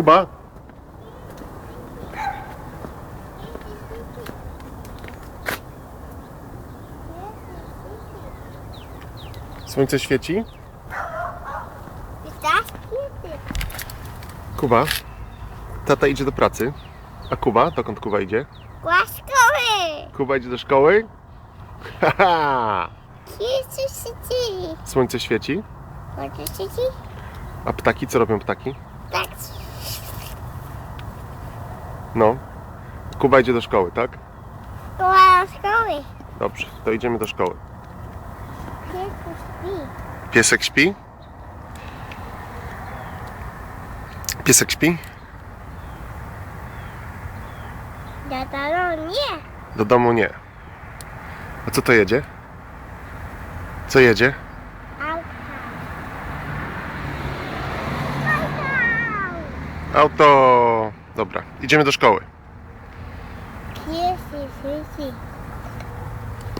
Kuba? Słońce świeci? Kuba? Tata idzie do pracy. A Kuba? Dokąd Kuba idzie? Łaskowy! Kuba idzie do szkoły? Haha! Słońce świeci. Może siedzi? A ptaki? Co robią ptaki? Tak. No. Kuba idzie do szkoły, tak? Łaskowy! Dobrze, to idziemy do szkoły. Jezus, ty! Piesek śpi? Piesek śpi? Wiadomo, nie! Do domu nie. A co to jedzie? Co jedzie? Auta! Auto! Dobra, idziemy do szkoły. Ty!